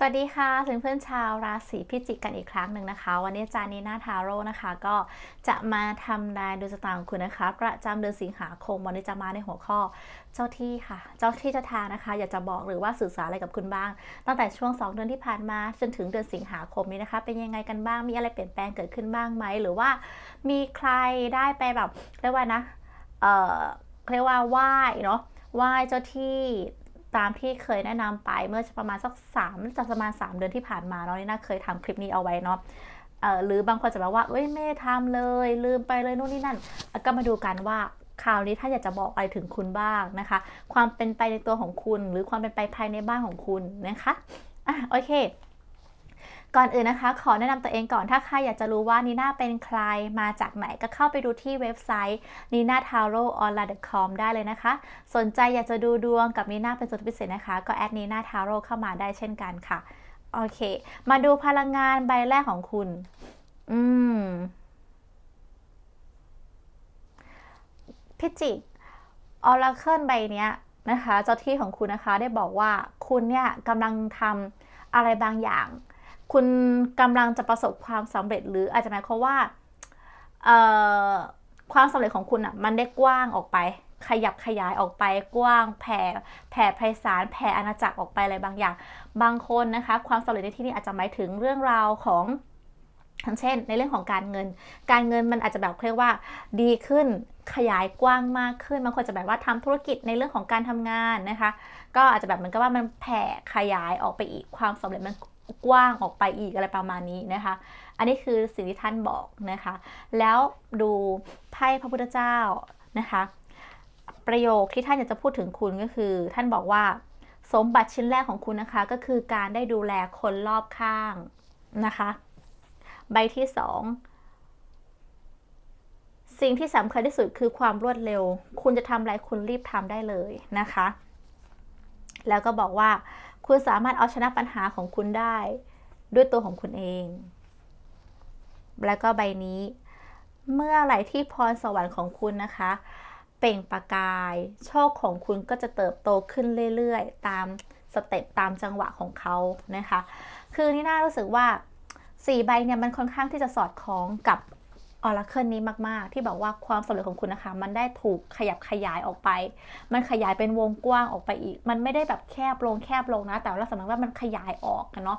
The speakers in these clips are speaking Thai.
สวัสดีค่ะเพื่อนๆชาวราศีพิจิกกันอีกครั้งหนึ่งนะคะ วันนี้จานีนาทาโร่นะคะ ก็จะมาทำนายดวงชะตาของคุณนะคะ ประจำเดือนสิงหาคมวันนี้จะมาในหัวข้อเจ้าที่ค่ะ เจ้าที่เจ้าทางนะคะ อยากจะบอกหรือว่าสื่อสารอะไรกับคุณบ้าง ตั้งแต่ช่วง 2 เดือนที่ผ่านมาจนถึงเดือนสิงหาคมนี้นะคะ เป็นยังไงกันบ้างมีอะไรเปลี่ยนแปลงเกิดขึ้นบ้างไหมหรือว่า มีใครได้ไปแบบเรียกว่านะเออเรียกว่าไหว้เนาะไหว้เจ้าที่ ตามที่เคยแนะนำไปเมื่อประมาณสักสามจะประมาณ 3 เดือนที่ผ่านมาเนาะนี่น่าเคยทำคลิปนี้เอาไว้เนาะหรือบางคนจะแบบว่าเอ้ยไม่ทำเลย ลืมไปเลยนู่นนี่นั่น ก็มาดูกันว่าคราวนี้ถ้าอยากจะบอกอะไรถึงคุณบ้างนะคะ ความเป็นไปในตัวของคุณ หรือความเป็นไปภายในบ้านของคุณนะคะอะโอเค ก่อนอื่นนะคะ ขอแนะนำตัวเองก่อนถ้าใครอยากจะรู้ว่านีน่าเป็นใครมาจากไหนก็เข้าไปดูที่เว็บไซต์ nina taro online com ได้เลยนะคะ สนใจอยากจะดูดวงกับนีน่าเป็นส่วนพิเศษนะคะ ก็แอด nina taro เข้ามาได้เช่นกันค่ะโอเค มาดูพลังงานใบแรกของคุณ อืมพิจิกออราเคิลใบเนี้ยนะคะ เจ้าที่ของคุณนะคะได้บอกว่าคุณเนี่ยกำลังทำอะไรบางอย่าง คุณกำลังจะประสบความสำเร็จหรืออาจจะหมายความว่าความสำเร็จของคุณอะมันได้กว้างออกไป ขยับขยายออกไปกว้างแผ่แผ่ไพศาลแผ่อาณาจักรออกไปอะไรบางอย่าง บางคนนะคะ ความสำเร็จในที่นี้อาจจะหมายถึงเรื่องราวของทั้งเช่น ในเรื่องของการเงิน การเงินมันอาจจะแบบเรียกว่าดีขึ้นขยายกว้างมากขึ้นบางคนจะแบบว่าทำธุรกิจในเรื่องของการทำงานนะคะ ก็อาจจะแบบเหมือนกับว่ามันแผ่ขยายออกไปอีกความสำเร็จมัน กว้างออกไปอีกอะไรประมาณนี้นะคะ อันนี้คือสิ่งที่ท่านบอกนะคะ แล้วดูไพ่พระพุทธเจ้านะคะ ประโยคที่ท่านอยากจะพูดถึงคุณก็คือ ท่านบอกว่าสมบัติชิ้นแรกของคุณนะคะก็คือการได้ดูแลคนรอบข้างนะคะ ใบที่สองสิ่งที่สำคัญที่สุดคือความรวดเร็ว คุณจะทำอะไรคุณรีบทำได้เลยนะคะ แล้วก็บอกว่า คุณสามารถเอาชนะปัญหาของคุณได้ ด้วยตัวของคุณเอง แล้วก็ใบนี้ เมื่อไหร่ที่พรสวรรค์ของคุณนะคะ เปล่งประกาย โชคของคุณก็จะเติบโตขึ้นเรื่อยๆ ตามสเต็ปตามจังหวะของเขานะคะ คือนี่น่ารู้สึกว่าสี่ใบเนี่ยมันค่อนข้างที่จะสอดคล้องกับ ออร์เคิลนี้มาก ๆ ที่บอกว่าความสำเร็จของคุณนะคะ มันได้ถูกขยับขยายออกไป มันขยายเป็นวงกว้างออกไปอีก มันไม่ได้แบบแคบลงแคบลงนะ แต่เราสมมติว่ามันขยายออกกันเนาะ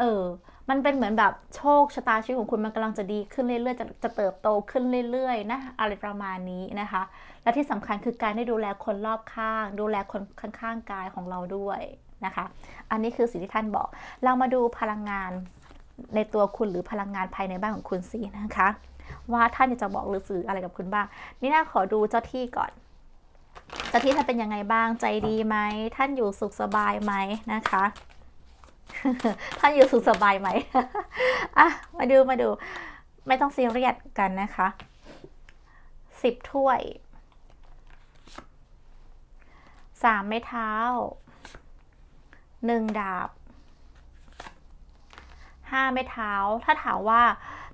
เออ มันเป็นเหมือนแบบโชคชะตาชีวิตของคุณมันกำลังจะดีขึ้นเรื่อยๆ จะจะเติบโตขึ้นเรื่อยๆ นะ อะไรประมาณนี้นะคะ และที่สำคัญคือการได้ดูแลคนรอบข้าง ดูแลคนข้างๆกายของเราด้วยนะคะ อันนี้คือสิ่งที่ท่านบอก เรามาดูพลังงานในตัวคุณหรือพลังงานภายในบ้านของคุณสินะคะ ว่าท่านจะบอกหรือสื่ออะไรกับคุณบ้าง นี่น่าขอดูเจ้าที่ก่อน เจ้าที่ท่านเป็นยังไงบ้างใจดีไหม ท่านอยู่สุขสบายไหมนะคะ ท่านอยู่สุขสบายไหมอะมาดูมาดู ไม่ต้องซีเรียสกันนะคะสิบถ้วยสามไม้เท้าหนึ่งดาบห้าไม้เท้า ถ้าถามว่า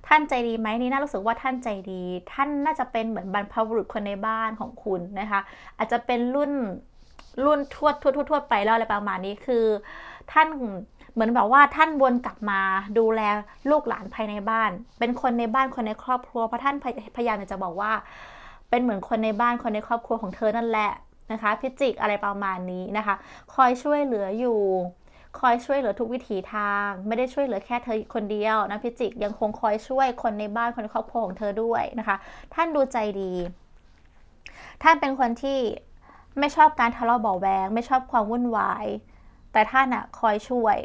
ท่านใจดีไหมนี่น่ารู้สึกว่าท่านใจดี ท่านน่าจะเป็นเหมือนบรรพบุรุษคนในบ้านของคุณนะคะ อาจจะเป็นรุ่นรุ่นทวดทวดทวดไปแล้วอะไรประมาณนี้คือ ท่านเหมือนแบบว่าท่านวนกลับมาดูแลลูกหลานภายในบ้าน เป็นคนในบ้านคนในครอบครัวเพราะท่านพยายามจะบอกว่า เป็นเหมือนคนในบ้านคนในครอบครัวของเธอนั่นแหละนะคะ พิจิกอะไรประมาณนี้นะคะ คอยช่วยเหลืออยู่ คอยช่วยเหลือทุกวิถีทาง ไม่ได้ช่วยเหลือแค่เธอคนเดียวนะพิจิกยังคงคอยช่วยคนในบ้านคนในครอบครัวของเธอด้วยนะคะ ท่านดูใจดี ท่านเป็นคนที่ไม่ชอบการทะเลาะเบาแวงไม่ชอบความวุ่นวาย แต่ท่านอะคอยช่วย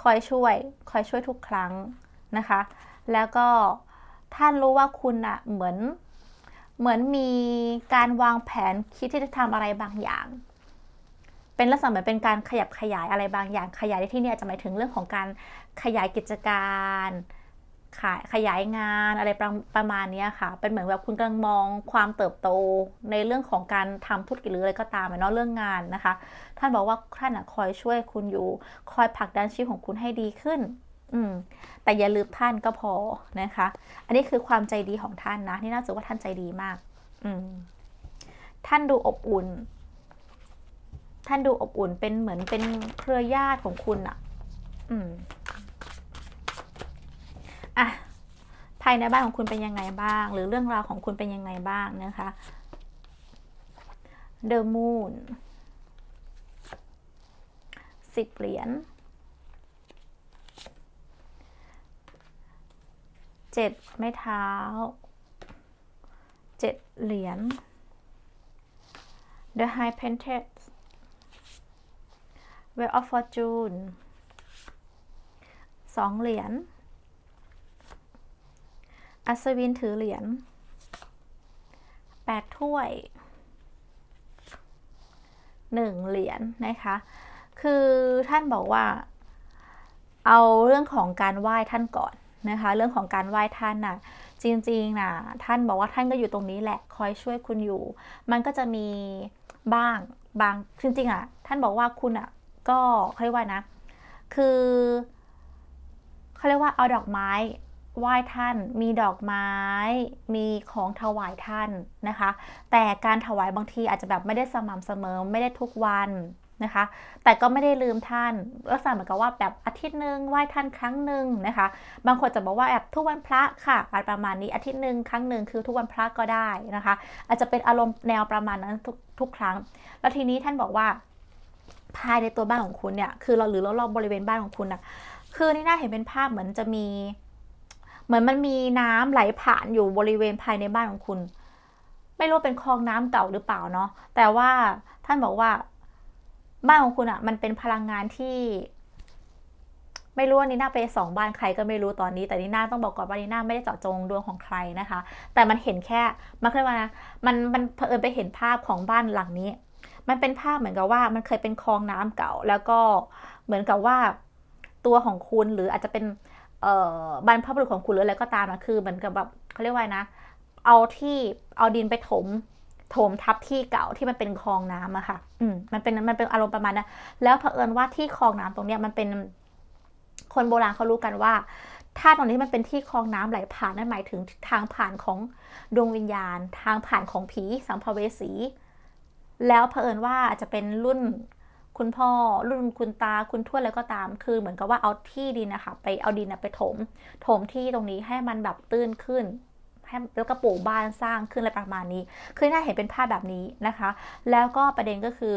คอยช่วย คอยช่วยทุกครั้งนะคะ แล้วก็ท่านรู้ว่าคุณอะเหมือนเหมือนมีการวางแผนคิดที่จะทำอะไรบางอย่าง เป็นลักษณะเหมือนเป็นการขยับขยายอะไรบางอย่างขยายในที่นี้อาจจะหมายถึงเรื่องของการขยายกิจการขายขยายงานอะไรประประมาณนี้ค่ะ เป็นเหมือนแบบคุณกำลังมองความเติบโตในเรื่องของการทำธุรกิจหรืออะไรก็ตามเนาะเรื่องงานนะคะ ท่านบอกว่าท่านคอยช่วยคุณอยู่ คอยผลักดันชีวิตของคุณให้ดีขึ้น อืม แต่อย่าลืมท่านก็พอนะคะ อันนี้คือความใจดีของท่านนะ นี่น่าจะว่าท่านใจดีมาก อืม ท่านดูอบอุ่น ท่านดูอบอุ่นเป็นเหมือนเป็นเครือญาติของคุณอะอืมอะภายในบ้านของคุณเป็นยังไงบ้าง หรือเรื่องราวของคุณเป็นยังไงบ้างนะคะ The Moon สิบเหรียญเจ็ดไม้เท้าเจ็ดเหรียญ The High Pentacles Wheel of Fortune สองเหรียญ อัศวินถือเหรียญแปดถ้วยหนึ่งเหรียญนะคะ คือท่านบอกว่า เอาเรื่องของการไหว้ท่านก่อนนะคะ เรื่องของการไหว้ท่านน่ะ จริงๆนะท่านบอกว่าท่านก็อยู่ตรงนี้แหละ คอยช่วยคุณอยู่ มันก็จะมีบ้างบาง จริงๆอะ ท่านบอกว่าคุณอะ ก็เขาเรียกว่านะ คือเขาเรียกว่าเอาดอกไม้ไหว้ท่าน มีดอกไม้ มีของถวายท่านนะคะ แต่การถวายบางทีอาจจะแบบไม่ได้สม่ำเสมอ ไม่ได้ทุกวันนะคะ แต่ก็ไม่ได้ลืมท่านลักษณะเหมือนกับว่าแบบอาทิตย์หนึ่งไหว้ท่านครั้งหนึ่งนะคะ บางคนจะบอกว่าแบบทุกวันพระค่ะอะไรประมาณนี้อาทิตย์หนึ่งครั้งหนึ่งคือทุกวันพระก็ได้นะคะ อาจจะเป็นอารมณ์แนวประมาณนั้นทุกทุกครั้ง แล้วทีนี้ท่านบอกว่า ภายในตัวบ้านของคุณเนี่ย คือเราหรือรอบๆบริเวณบ้านของคุณน่ะคือนี่น่าเห็นเป็นภาพเหมือนจะมี เหมือนมันมีน้ำไหลผ่านอยู่บริเวณภายในบ้านของคุณ ไม่รู้เป็นคลองน้ำเก่าหรือเปล่าเนาะ แต่ว่าท่านบอกว่าบ้านของคุณอะ่ะ มันเป็นพลังงานที่ ไม่รู้ว่านีน่าไปสองบ้านใครก็ไม่รู้ตอนนี้ แต่นีน่าต้องบอกก่อนว่านีน่าไม่ได้เจาะจงดวงของใครนะคะ แต่มันเห็นแค่มันเคยว่านะมันมันเผอิญไปเห็นภาพของบ้านหลังนี้ มันเป็นภาพเหมือนกับว่ามันเคยเป็นคลองน้ำเก่า แล้วก็เหมือนกับว่าตัวของคุณหรืออาจจะเป็นบรรพบุรุษของคุณหรืออะไรก็ตามนะคือเหมือนกับแบบเขาเรียกว่านะ เอาที่เอาดินไปถมถมทับที่เก่าที่มันเป็นคลองน้ำอะค่ะ อืมมันเป็นมันเป็นอารมณ์ประมาณนั้นแล้วเผอิญว่าที่คลองน้ำตรงเนี้ยมันเป็นคนโบราณเขารู้กันว่า ถ้าตรงนี้มันเป็นที่คลองน้ำไหลผ่านนั่นหมายถึงทางผ่านของดวงวิญญาณ ทางผ่านของผีสัมภเวสี แล้วเผอิญว่าอาจจะเป็นรุ่นคุณพ่อรุ่นคุณตาคุณทวดอะไรก็ตาม คือเหมือนกับว่าเอาที่ดินนะคะไปเอาดินไปถม ถมที่ตรงนี้ให้มันแบบตื้นขึ้นให้แล้วก็ปลูกบ้านสร้างขึ้นอะไรประมาณนี้ คือน่าเห็นเป็นภาพแบบนี้นะคะ แล้วก็ประเด็นก็คือ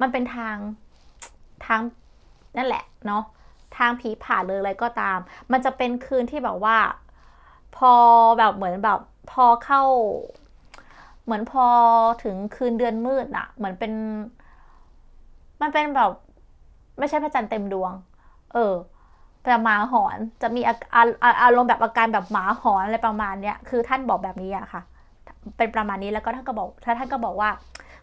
มันเป็นทางทางนั่นแหละเนาะทางผีผ่านเลยอะไรก็ตาม มันจะเป็นคืนที่แบบว่า พอแบบเหมือนแบบพอเข้า เหมือนพอถึงคืนเดือนมืดอะเหมือนเป็น มันเป็นแบบ ไม่ใช่พระจันทร์เต็มดวง เออแต่หมาหอนจะมีอาอาอาอารมณ์แบบอาการแบบหมาหอนอะไรประมาณเนี้ยคือท่านบอกแบบนี้อะค่ะ เป็นประมาณนี้แล้วก็ท่านก็บอกถ้าท่านก็บอกว่า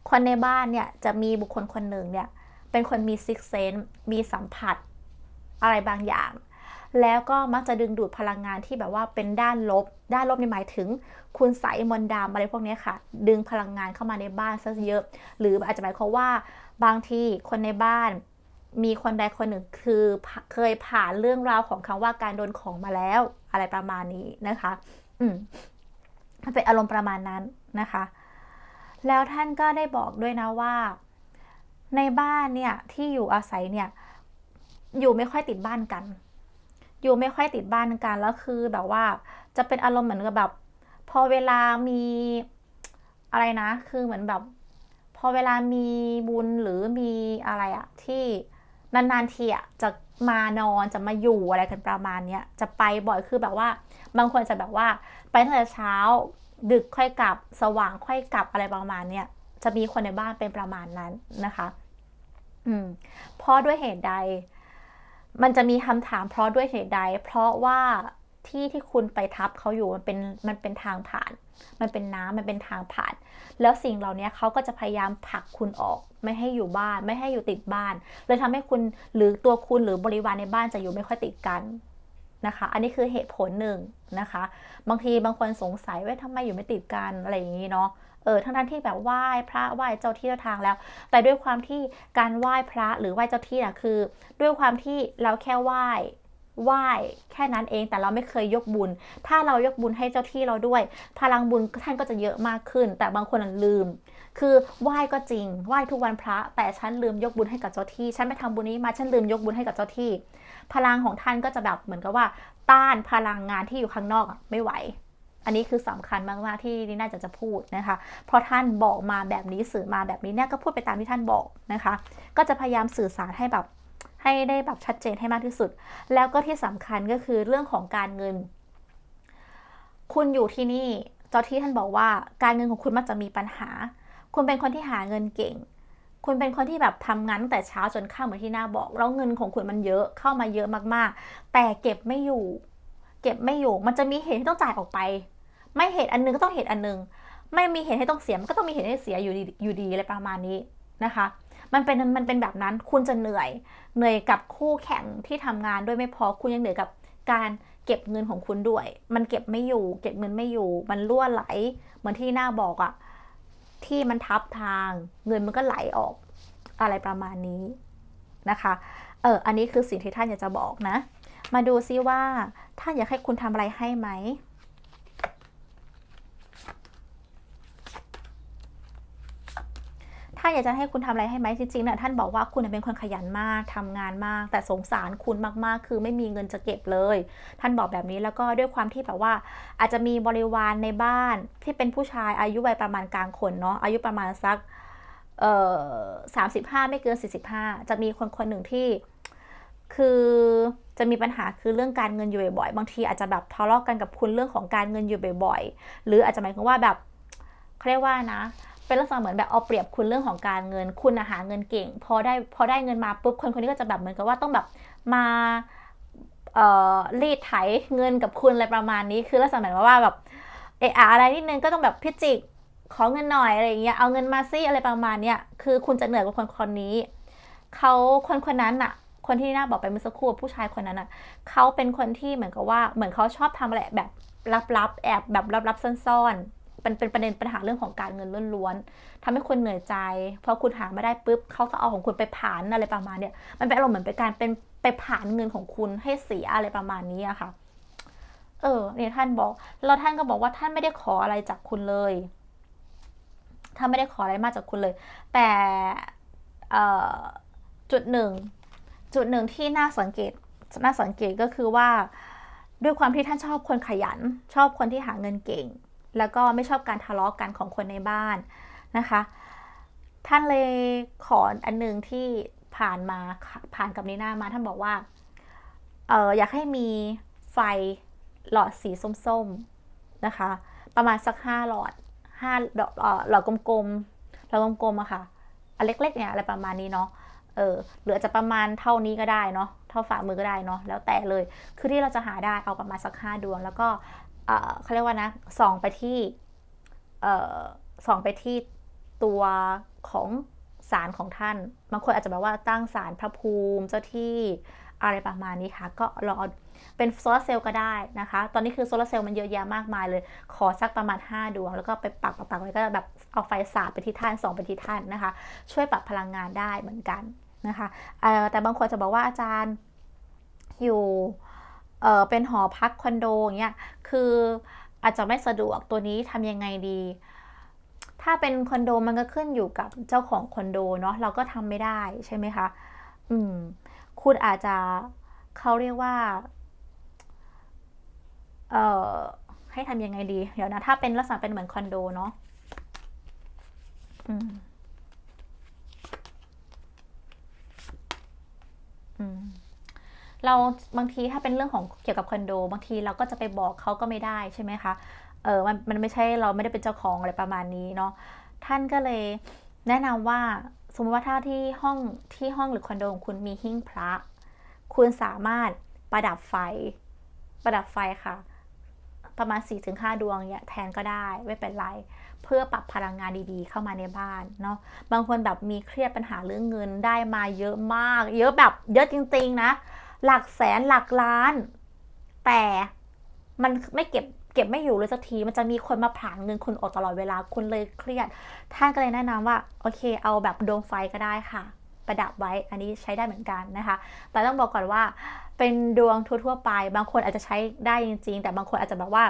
คนในบ้านเนี่ยจะมีบุคคลคนหนึ่งเนี่ย เป็นคนมีซิกเซนมีสัมผัสอะไรบางอย่าง แล้วก็มักจะดึงดูดพลังงานที่แบบว่าเป็นด้านลบ ด้านลบในหมายถึง คุณใสยมนต์ดำอะไรพวกนี้ค่ะ ดึงพลังงานเข้ามาในบ้านซะเยอะ หรืออาจจะหมายความว่าบางทีคนในบ้านมีคนใดคนหนึ่งคือเคยผ่านเรื่องราวของคำว่าการโดนของมาแล้ว อะไรประมาณนี้นะคะ อืมมันเป็นอารมณ์ประมาณนั้นนะคะ แล้วท่านก็ได้บอกด้วยนะว่า ในบ้านเนี่ยที่อยู่อาศัยเนี่ย อยู่ไม่ค่อยติดบ้านกัน อยู่ไม่ค่อยติดบ้านกันแล้วคือแบบว่าจะเป็นอารมณ์เหมือนกับแบบ พอเวลามีอะไรนะ คือเหมือนแบบ พอเวลามีบุญหรือมีอะไรอะที่นานๆทีอะจะมานอนจะมาอยู่อะไรกันประมาณเนี้ยจะไปบ่อยคือแบบว่า บางคนจะแบบว่า ไปตั้งแต่เช้า ดึกค่อยกลับ สว่างค่อยกลับอะไรประมาณเนี้ยจะมีคนในบ้านเป็นประมาณนั้นนะคะ อืมเพราะด้วยเหตุใด มันจะมีคำถามเพราะด้วยเหตุใด เพราะว่าที่ที่คุณไปทับเขาอยู่มันเป็นมันเป็นทางผ่าน มันเป็นน้ำมันเป็นทางผ่าน แล้วสิ่งเหล่านี้เขาก็จะพยายามผลักคุณออก ไม่ให้อยู่บ้าน ไม่ให้อยู่ติดบ้าน เลยทำให้คุณหรือตัวคุณหรือบริวารในบ้านจะอยู่ไม่ค่อยติดกันนะคะ อันนี้คือเหตุผลหนึ่งนะคะ บางทีบางคนสงสัยว่าทำไมอยู่ไม่ติดกันอะไรอย่างนี้เนาะ เออทั้งนั้นที่แบบไหว้พระไหว้เจ้าที่เจ้าทางแล้ว แต่ด้วยความที่การไหว้พระหรือไหว้เจ้าที่น่ะคือ ด้วยความที่เราแค่ไหว้ไหว้แค่นั้นเองแต่เราไม่เคยยกบุญ ถ้าเรายกบุญให้เจ้าที่เราด้วย พลังบุญท่านก็จะเยอะมากขึ้น แต่บางคนลืม คือไหว้ก็จริงไหว้ทุกวันพระ แต่ฉันลืมยกบุญให้กับเจ้าที่ ฉันไปทำบุญนี้มาฉันลืมยกบุญให้กับเจ้าที่ พลังของท่านก็จะแบบเหมือนกับว่า ต้านพลังงานที่อยู่ข้างนอกไม่ไหว อันนี้คือสำคัญมากๆที่นี่น่าจะจะพูดนะคะ เพราะท่านบอกมาแบบนี้สื่อมาแบบนี้เนี่ยก็พูดไปตามที่ท่านบอกนะคะ ก็จะพยายามสื่อสารให้แบบให้ได้แบบชัดเจนให้มากที่สุด แล้วก็ที่สำคัญก็คือเรื่องของการเงิน คุณอยู่ที่นี่เจ้าที่ท่านบอกว่าการเงินของคุณมันจะมีปัญหา คุณเป็นคนที่หาเงินเก่ง คุณเป็นคนที่แบบทำงานตั้งแต่เช้าจนค่ำเหมือนที่หน้าบอก แล้วเงินของคุณมันเยอะเข้ามาเยอะมากๆ แต่เก็บไม่อยู่ เก็บไม่อยู่ มันจะมีเหตุที่ต้องจ่ายออกไป ไม่เหตุอันนึงก็ต้องเหตุอันนึง ไม่มีเหตุให้ต้องเสียมันก็ต้องมีเหตุให้เสียอยู่ดีอยู่ดีอะไรประมาณนี้นะคะ มันเป็นมันเป็นแบบนั้นคุณจะเหนื่อย เหนื่อยกับคู่แข่งที่ทำงานด้วยไม่พอคุณยังเหนื่อยกับการเก็บเงินของคุณด้วย มันเก็บไม่อยู่ เก็บเงินไม่อยู่ มันรั่วไหล เหมือนที่หน้าบอกอะที่มันทับทาง เงินมันก็ไหลออกอะไรประมาณนี้นะคะ เออ อันนี้คือสิ่งที่ท่านอยากจะบอกนะ มาดูซิว่าท่านอยากให้คุณทำอะไรให้ไหม ถ้าอยากจะให้คุณทำอะไรให้ไหมจริงๆเนี่ยท่านบอกว่าคุณเป็นคนขยันมากทำงานมาก แต่สงสารคุณมากๆ คือไม่มีเงินจะเก็บเลย ท่านบอกแบบนี้แล้วก็ด้วยความที่แบบว่า อาจจะมีบริวารในบ้านที่เป็นผู้ชายอายุวัยประมาณกลางคนเนาะอายุประมาณสักเอ่อสามสิบห้าไม่เกินสี่สิบห้าจะมีคนคนหนึ่งที่คือจะมีปัญหาคือเรื่องการเงินอยู่บ่อยๆ บางทีอาจจะแบบทะเลาะกันกับคุณเรื่องของการเงินอยู่บ่อยๆ หรืออาจจะหมายความว่าแบบเขาเรียกว่านะ เป็นลักษณะเหมือนแบบเอาเปรียบคุณเรื่องของการเงิน คุณหาเงินเก่ง พอได้พอได้เงินมาปุ๊บคนคนนี้ก็จะแบบเหมือนกับว่าต้องแบบมาเอ่อรีดไถเงินกับคุณอะไรประมาณนี้ คือลักษณะเหมือนว่าแบบเอออะไรนิดนึงก็ต้องแบบพิจิกขอเงินหน่อยอะไรอย่างเงี้ยเอาเงินมาซิอะไรประมาณเนี้ยคือคุณจะเหนื่อยกว่าคนคนนี้เขาคนคนนั้นอะคนที่น่าบอกไปเมื่อสักครู่ผู้ชายคนนั้นอะเขาเป็นคนที่เหมือนกับว่าเหมือนเขาชอบทำอะไรแบบลับๆแอบแบบลับๆซ่อนๆ เป็นเป็นประเด็นปัญหาเรื่องของการเงินล้วนๆทำให้คุณเหนื่อยใจพอคุณหาไม่ได้ปุ๊บเขาก็เอาของคุณไปผ่านอะไรประมาณเนี้ยมันเป็นอารมณ์เหมือนเป็นการเป็นไปผ่านเงินของคุณให้เสียอะไรประมาณนี้อะค่ะ เออ เนี่ยท่านบอกแล้วท่านก็บอกว่าท่านไม่ได้ขออะไรจากคุณเลยท่านไม่ได้ขออะไรมากจากคุณเลย แต่จุดหนึ่งจุดหนึ่งที่น่าสังเกตน่าสังเกตก็คือว่าด้วยความที่ท่านชอบคนขยัน ชอบคนที่หาเงินเก่ง แล้วก็ไม่ชอบการทะเลาะกันของคนในบ้านนะคะ ท่านเลยขออันหนึ่งที่ผ่านมาผ่านกับนีน่ามาท่านบอกว่าเอออยากให้มีไฟหลอดสีส้มๆนะคะ ประมาณสักห้าหลอดห้าหลอดกลมๆหลอดกลมๆอะค่ะอันเล็กๆเนี่ยอะไรประมาณนี้เนาะเออหรืออาจจะประมาณเท่านี้ก็ได้เนาะเท่าฝ่ามือก็ได้เนาะแล้วแต่เลย คือที่เราจะหาได้เอาประมาณสักห้าดวง แล้วก็ เขาเรียกว่านะส่องไปที่ส่องไปที่ตัวของศาลของท่าน บางคนอาจจะแบบว่าตั้งศาลพระภูมิเจ้าที่อะไรประมาณนี้ค่ะ ก็รอเป็นโซลาเซลล์ก็ได้นะคะ ตอนนี้คือโซลาเซลล์มันเยอะแยะมากมายเลย ขอสักประมาณ 5 ดวง แล้วก็ไปปักปักปักไว้ก็แบบเอาไฟสาดไปที่ท่านส่องไปที่ท่านนะคะ ช่วยปรับพลังงานได้เหมือนกันนะคะแต่บางคนจะบอกว่าอาจารย์อยู่ เออเป็นหอพักคอนโดอย่างเงี้ยคืออาจจะไม่สะดวกตัวนี้ทำยังไงดี ถ้าเป็นคอนโดมันก็ขึ้นอยู่กับเจ้าของคอนโดเนาะเราก็ทำไม่ได้ใช่ไหมคะอืมคุณอาจจะเขาเรียกว่าเอ่อให้ทำยังไงดี เดี๋ยวนะ ถ้าเป็นลักษณะเป็นเหมือนคอนโดเนาะอืม อืม เราบางทีถ้าเป็นเรื่องของเกี่ยวกับคอนโด บางทีเราก็จะไปบอกเขาก็ไม่ได้ใช่ไหมคะเออมันมันไม่ใช่เราไม่ได้เป็นเจ้าของอะไรประมาณนี้เนาะท่านก็เลยแนะนำว่าสมมติว่าถ้าที่ห้องที่ห้องหรือคอนโดของคุณมีหิ้งพระ คุณสามารถประดับไฟ ประดับไฟค่ะ ประมาณ 4-5 ดวงเนี่ยแทนก็ได้ไม่เป็นไร เพื่อปรับพลังงานดีๆ เข้ามาในบ้านเนาะบางคนแบบมีเครียดปัญหาเรื่องเงินได้มาเยอะมาก เยอะแบบเยอะจริง ๆ นะ หลักแสนหลักล้าน แต่มันไม่เก็บเก็บไม่อยู่เลยสักที มันจะมีคนมาผ่านเงินคุณออกตลอดเวลา คุณเลยเครียด ท่านก็เลยแนะนำว่า โอเค เอาแบบดวงไฟก็ได้ค่ะ ประดับไว้ อันนี้ใช้ได้เหมือนกันนะคะ แต่ต้องบอกก่อนว่า เป็นดวงทั่วๆไป บางคนอาจจะใช้ได้จริง ๆ แต่บางคนอาจจะแบบว่า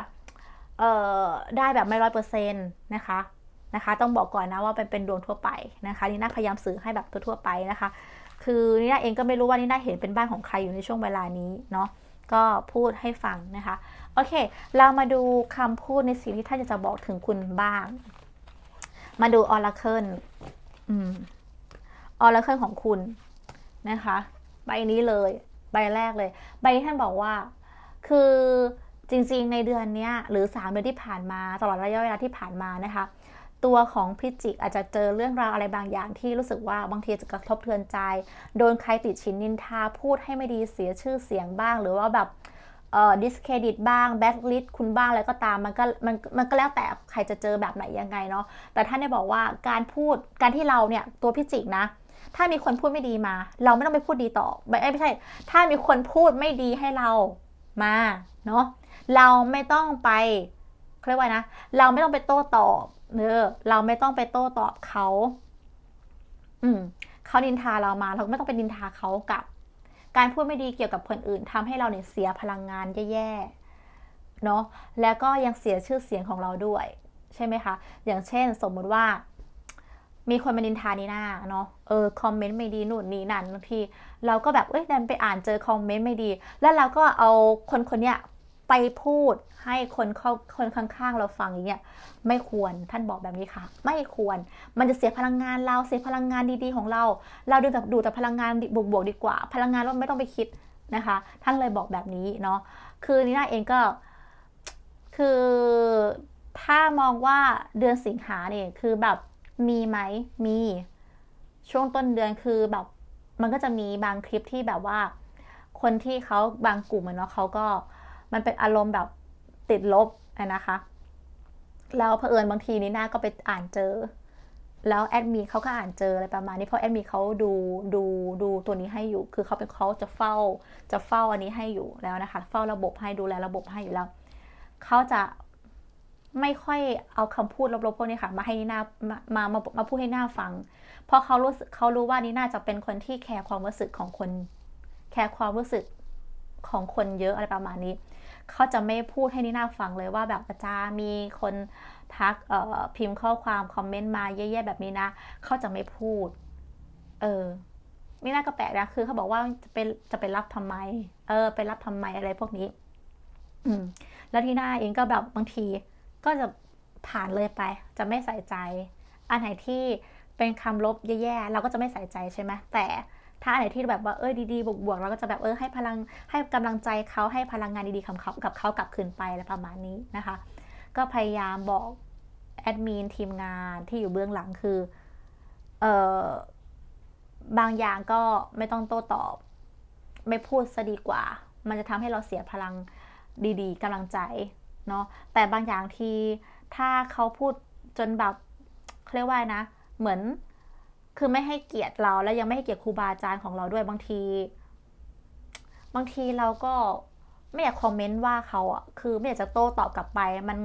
เออได้แบบไม่ร้อยเปอร์เซ็นต์นะคะ นะคะ ต้องบอกก่อนนะว่าเป็นเป็นดวงทั่วไปนะคะ นี่น่าพยายามสื่อให้แบบทั่วๆไปนะคะ คือนี่นาเองก็ไม่รู้ว่านี่นาเห็นเป็นบ้านของใครอยู่ในช่วงเวลานี้เนาะก็พูดให้ฟังนะคะ โอเค เรามาดูคำพูดในสิ่งที่ท่านจะบอกถึงคุณบ้าง มาดูออร์เคิลอืมออร์เคิลของคุณนะคะ ใบนี้เลย ใบแรกเลย ใบที่ท่านบอกว่า คือจริงๆในเดือนนี้หรือ3เดือนที่ผ่านมา ตลอดระยะเวลาที่ผ่านมานะคะ ตัวของพิจิกอาจจะเจอเรื่องราวอะไรบางอย่างที่รู้สึกว่าบางทีจะกระทบเทือนใจ โดนใครติดชินนินทาพูดให้ไม่ดีเสียชื่อเสียงบ้าง หรือว่าแบบเอ่อดิสเครดิตบ้างแบ็คลิสคุณบ้างอะไรก็ตามมันก็มันมันก็แล้วแต่ใครจะเจอแบบไหนยังไงเนาะแต่ท่านได้บอกว่าการพูดการที่เราเนี่ยตัวพิจิกนะ ถ้ามีคนพูดไม่ดีมา เราไม่ต้องไปพูดดีต่อไม่ไม่ใช่ ถ้ามีคนพูดไม่ดีให้เรามาเนาะเราไม่ต้องไป เรียกว่านะ เราไม่ต้องไปโต้ตอบเนอเราไม่ต้องไปโต้ตอบเขา อืมเขานินทาเรามา เราไม่ต้องไปนินทาเขากลับ การพูดไม่ดีเกี่ยวกับคนอื่นทำให้เราเนี่ยเสียพลังงานแย่ๆ เนาะ แล้วก็ยังเสียชื่อเสียงของเราด้วย ใช่ไหมคะ อย่างเช่น สมมุติว่า มีคนมานินทานีหน้าเนาะ เออ คอมเมนต์ไม่ดีนู่นนี่นั่นบางที เราก็แบบ เอ้ยดันไปอ่านเจอคอมเมนต์ไม่ดี แล้วเราก็เอาคนคนเนี้ย ไปพูดให้คนเขาคนข้างๆ เราฟังอย่างเงี้ยไม่ควรท่านบอกแบบนี้ค่ะ ไม่ควรมันจะเสียพลังงานเราเสียพลังงานดีๆของเรา เราดูแต่ดูแต่พลังงานบวกๆดีกว่า พลังงานเราไม่ต้องไปคิดนะคะ ท่านเลยบอกแบบนี้เนาะคือนีน่าเองก็คือถ้ามองว่าเดือนสิงหาเนี่ยคือแบบมีไหมมีช่วงต้นเดือนคือแบบมันก็จะมีบางคลิปที่แบบว่า คนที่เขาบางกลุ่มเนาะเขาก็ มันเป็นอารมณ์แบบติดลบนะคะ แล้วเผอิญบางทีนี่น่าก็ไปอ่านเจอ แล้วแอดมีเขาก็อ่านเจออะไรประมาณนี้เพราะแอดมีเขาดูดูดูตัวนี้ให้อยู่ คือเขาเป็นเขาจะเฝ้าจะเฝ้าอันนี้ให้อยู่แล้วนะคะ เฝ้าระบบให้ดูแลระบบให้อยู่แล้วเขาจะไม่ค่อยเอาคำพูดลบๆพวกนี้ค่ะ มาให้นีน่ามามามามาพูดให้หน้าฟัง เพราะเขารู้สึกเขารู้ว่านีน่าจะเป็นคนที่แคร์ความรู้สึกของคน แคร์ความรู้สึกของคนเยอะอะไรประมาณนี้ เขาจะไม่พูดให้นี่น่าฟังเลยว่าแบบอาจารย์มีคนทักเอ่อพิมพ์ข้อความคอมเมนต์มาแย่ๆแบบนี้นะเขาจะไม่พูด เออนี่น่าก็แปลกนะคือเขาบอกว่าจะไปจะไปรับทำไม เออ ไปรับทำไมอะไรพวกนี้ อืม แล้วที่หน้าเองก็แบบบางที ก็จะผ่านเลยไป จะไม่ใส่ใจ อันไหนที่เป็นคำลบแย่ๆเราก็จะไม่ใส่ใจใช่ไหมแต่ ถ้าอันไหนที่แบบว่าเออดีๆบวกๆเราก็จะแบบเออให้พลังให้กำลังใจเขาให้พลังงานดีๆกับเขากับเขากลับคืนไปอะไรประมาณนี้นะคะ ก็พยายามบอกแอดมินทีมงานที่อยู่เบื้องหลังคือเออบางอย่างก็ไม่ต้องโต้ตอบ ไม่พูดซะดีกว่า มันจะทำให้เราเสียพลังดีๆกำลังใจเนาะแต่บางอย่างที่ถ้าเขาพูดจนแบบเรียกว่านะ เหมือน คือไม่ให้เกียรติเราแล้วยังไม่ให้เกียรติครูบาอาจารย์ของเราด้วยบางที บางทีเราก็ไม่อยากคอมเมนต์ว่าเขาอะคือไม่อยากจะโต้ตอบกลับไป มัน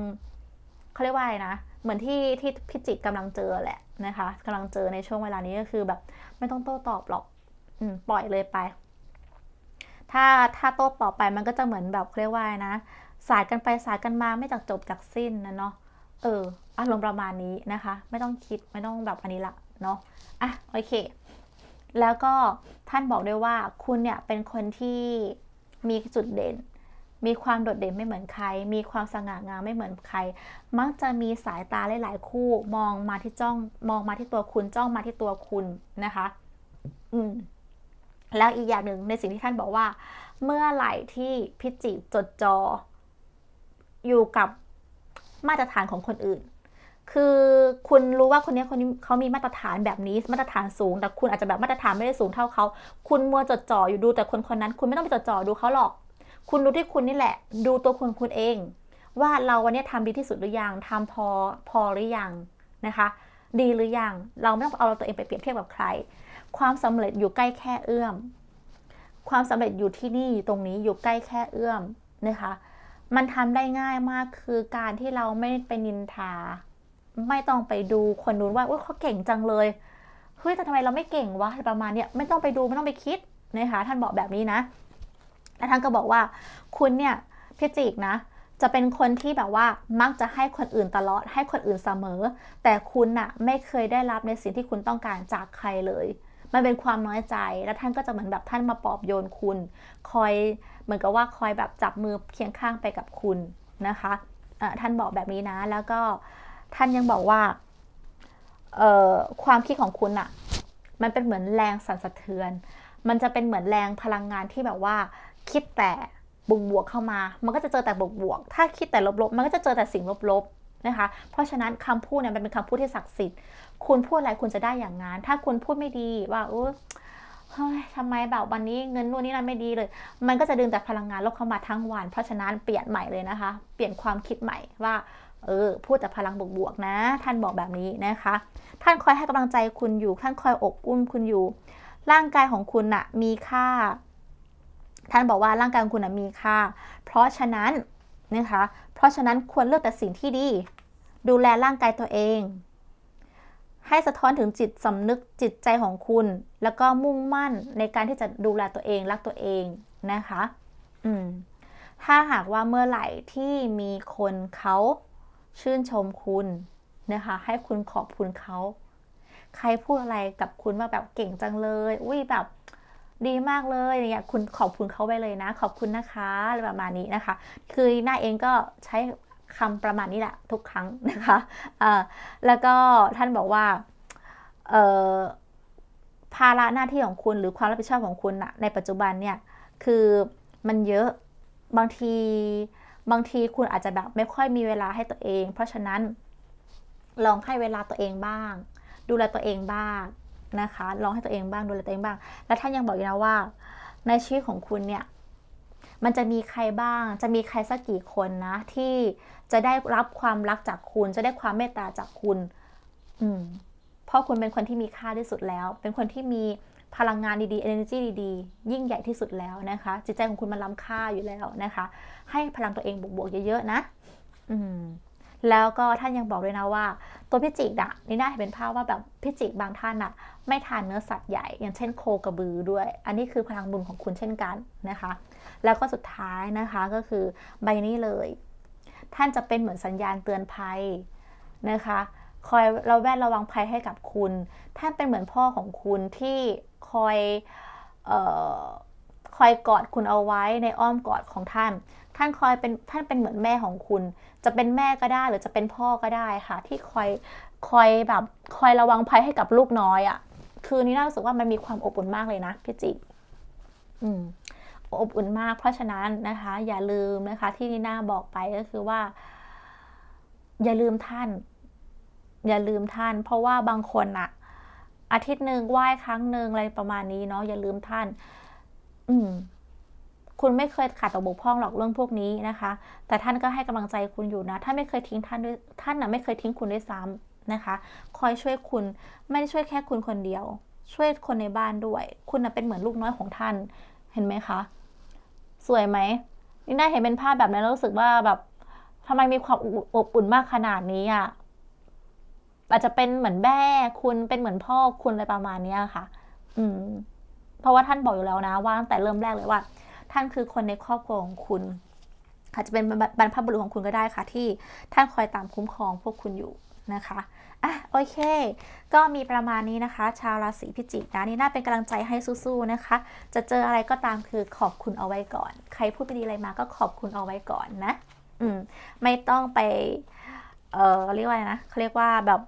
เขาเรียกว่าอะไรนะเหมือนที่ที่พิจิตกำลังเจอแหละนะคะกำลังเจอในช่วงเวลานี้ก็คือแบบ ไม่ต้องโต้ตอบหรอก อืมปล่อยเลยไป ถ้าถ้าโต้ตอบไปมันก็จะเหมือนแบบเขาเรียกว่านะสายกันไปสายกันมาไม่จากจบจากสิ้นนะเนาะเอออารมณ์ประมาณนี้นะคะ ไม่ต้องคิดไม่ต้องแบบอันนี้ละ เนาะอะโอเค แล้วก็ท่านบอกด้วยว่าคุณเนี่ยเป็นคนที่มีจุดเด่น มีความโดดเด่นไม่เหมือนใคร มีความสง่างามไม่เหมือนใคร มักจะมีสายตาหลาย ๆ คู่มองมาที่จ้อง มองมาที่ตัวคุณจ้องมาที่ตัวคุณนะคะ อืมแล้วอีกอย่างหนึ่งในสิ่งที่ท่านบอกว่า เมื่อไหร่ที่พิจิจดจอ อยู่กับมาตรฐานของคนอื่น คือคุณรู้ว่าคนนี้คนนี้เขามีมาตรฐานแบบนี้มาตรฐานสูง แต่คุณอาจจะแบบมาตรฐานไม่ได้สูงเท่าเขา คุณมัวจดจ่ออยู่ดูแต่คนคนนั้น คุณไม่ต้องไปจดจ่อดูเขาหรอก คุณดูที่คุณนี่แหละ ดูตัวคุณคุณเอง ว่าเราวันนี้ทำดีที่สุดหรือยังทำพอพอหรือยังนะคะ ดีหรือยังเราไม่ต้องเอาตัวเองไปเปรียบเทียบกับใคร ความสำเร็จอยู่ใกล้แค่เอื้อม ความสำเร็จอยู่ที่นี่ตรงนี้อยู่ใกล้แค่เอื้อมนะคะ มันทำได้ง่ายมากคือการที่เราไม่ไปนินทา ไม่ต้องไปดูคนนู้นว่าเขาเก่งจังเลยเฮ้ยแต่ทำไมเราไม่เก่งวะประมาณเนี้ยไม่ต้องไปดูไม่ต้องไปคิดนะคะท่านบอกแบบนี้นะและท่านก็บอกว่าคุณเนี่ยพิจิกนะ จะเป็นคนที่แบบว่ามักจะให้คนอื่นตลอดให้คนอื่นเสมอ แต่คุณน่ะไม่เคยได้รับในสิ่งที่คุณต้องการจากใครเลย มันเป็นความน้อยใจแล้วท่านก็จะเหมือนแบบท่านมาปลอบโยนคุณ คอยเหมือนกับว่าคอยแบบจับมือเคียงข้างไปกับคุณนะคะะท่านบอกแบบนี้นะแล้วก็ ท่านยังบอกว่าความคิดของคุณอะมันเป็นเหมือนแรงสั่นสะเทือน มันจะเป็นเหมือนแรงพลังงานที่แบบว่า คิดแต่บวกบวกเข้ามา มันก็จะเจอแต่บวกบวก ถ้าคิดแต่ลบๆ มันก็จะเจอแต่สิ่งลบๆนะคะ เพราะฉะนั้นคำพูดเนี่ยมันเป็นคำพูดที่ศักดิ์สิทธิ์ คุณพูดอะไรคุณจะได้อย่างนั้น ถ้าคุณพูดไม่ดีว่าโอ้ทำไมแบบวันนี้เงินนู่นนี่นั่นไม่ดีเลย มันก็จะดึงแต่พลังงานลบเข้ามาทั้งวัน เพราะฉะนั้นเปลี่ยนใหม่เลยนะคะ เปลี่ยนความคิดใหม่ว่า เออพูดแต่พลังบวกๆนะ ท่านบอกแบบนี้นะคะ ท่านคอยให้กำลังใจคุณอยู่ ท่านคอยอบอุ้มคุณอยู่ ร่างกายของคุณนะ่ะมีค่า ท่านบอกว่าร่างกายของคุณมีค่า เพราะฉะนั้นนะคะ เพราะฉะนั้นควรเลือกแต่สิ่งที่ดี ดูแลร่างกายตัวเอง ให้สะท้อนถึงจิตสำนึกจิตใจของคุณ แล้วก็มุ่งมั่นในการที่จะดูแลตัวเองรักตัวเองนะคะ อืมถ้าหากว่าเมื่อไหร่ที่มีคนเขา ชื่นชมคุณนะคะ ให้คุณขอบคุณเขาใครพูดอะไรกับคุณว่าแบบเก่งจังเลย อุ้ยแบบดีมากเลยเนี่ยคุณขอบคุณเขาไปเลยนะ ขอบคุณนะคะอะไรประมาณนี้นะคะ คือหน้าเองก็ใช้คำประมาณนี้แหละทุกครั้งนะคะอ่าแล้วก็ท่านบอกว่าเอ่อภาระหน้าที่ของคุณหรือความรับผิดชอบของคุณอะในปัจจุบันเนี่ย คือมันเยอะบางที บางทีคุณอาจจะแบบไม่ค่อยมีเวลาให้ตัวเอง เพราะฉะนั้นลองให้เวลาตัวเองบ้าง ดูแลตัวเองบ้างนะคะ ลองให้ตัวเองบ้างดูแลตัวเองบ้าง แล้วท่านยังบอกอีกนะว่า ในชีวิตของคุณเนี่ยมันจะมีใครบ้าง จะมีใครสักกี่คนนะ ที่จะได้รับความรักจากคุณ จะได้ความเมตตาจากคุณ อืมเพราะคุณเป็นคนที่มีค่าที่สุดแล้ว เป็นคนที่มี พลังงานดีๆ energy ดีๆ ยิ่งใหญ่ที่สุดแล้วนะคะ จิตใจของคุณมันล้ำค่าอยู่แล้วนะคะ ให้พลังตัวเองบวกๆเยอะๆนะ อืมแล้วก็ท่านยังบอกด้วยนะว่า ตัวพิจิกอะนี่น่าเห็นเป็นภาพว่าแบบพิจิกบางท่านอะไม่ทานเนื้อสัตว์ใหญ่ อย่างเช่นโคกระบือด้วย อันนี้คือพลังบุญของคุณเช่นกันนะคะ แล้วก็สุดท้ายนะคะก็คือใบนี้เลย ท่านจะเป็นเหมือนสัญญาณเตือนภัยนะคะ คอยเราแวดระวังภัยให้กับคุณ ท่านเป็นเหมือนพ่อของคุณที่ คอยออคอยกอดคุณเอาไว้ในอ้อมกอดของท่าน ท่านคอยเป็นท่านเป็นเหมือนแม่ของคุณ จะเป็นแม่ก็ได้หรือจะเป็นพ่อก็ได้ค่ะ ที่คอยคอยแบบคอยระวังภัยให้กับลูกน้อยอะ่ะ คือนี่น่ารู้สึกว่ามันมีความอบอุ่นมากเลยนะพี่จิอืมอบอุ่นมาก เพราะฉะนั้นนะคะ อย่าลืมนะคะที่นีน่าบอกไปก็คือว่า อย่าลืมท่าน อย่าลืมท่าน เพราะว่าบางคนอะ อาทิตย์หนึ่งไหว้ครั้งหนึ่งอะไรประมาณนี้เนาะอย่าลืมท่าน อืม คุณไม่เคยขาดตกบกพร่องหรอกเรื่องพวกนี้นะคะ แต่ท่านก็ให้กำลังใจคุณอยู่นะท่านไม่เคยทิ้งท่านด้วยท่านนะไม่เคยทิ้งคุณด้วยซ้ำนะคะ คอยช่วยคุณไม่ได้ช่วยแค่คุณคนเดียว ช่วยคนในบ้านด้วย คุณนะเป็นเหมือนลูกน้อยของท่าน เห็นไหมคะ สวยไหมนี่ได้เห็นเป็นภาพแบบนั้นรู้สึกว่าแบบทำไมมีความอบอุ่นมากขนาดนี้อะ อาจจะเป็นเหมือนแม่คุณเป็นเหมือนพ่อคุณอะไรประมาณนี้ค่ะ อืม เพราะว่าท่านบอกอยู่แล้วนะ ว่าตั้งแต่เริ่มแรกเลยว่า ท่านคือคนในครอบครัวของคุณอาจจะเป็นบรรพบุรุษของคุณก็ได้ค่ะ ที่ท่านคอยตามคุ้มครองพวกคุณอยู่นะคะอะโอเค ก็มีประมาณนี้นะคะ ชาวราศีพิจิกนะนี่น่าเป็นกำลังใจให้สู้ๆนะคะ จะเจออะไรก็ตามคือขอบคุณเอาไว้ก่อน ใครพูดไม่ดีอะไรมาก็ขอบคุณเอาไว้ก่อนนะ อืม ไม่ต้องไป เออเรียกว่านะเขาเรียกว่าแบบ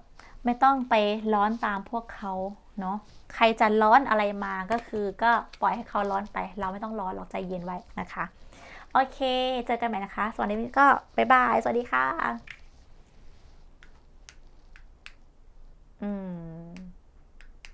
ไม่ต้องไปร้อนตามพวกเขาเนาะใครจะร้อนอะไรมาก็คือก็ปล่อยให้เขาร้อนไป เราไม่ต้องร้อนหรอกใจเย็นไว้นะคะ โอเค เจอกันใหม่นะคะ สวัสดีก็บ๊ายบาย สวัสดีค่ะ อืม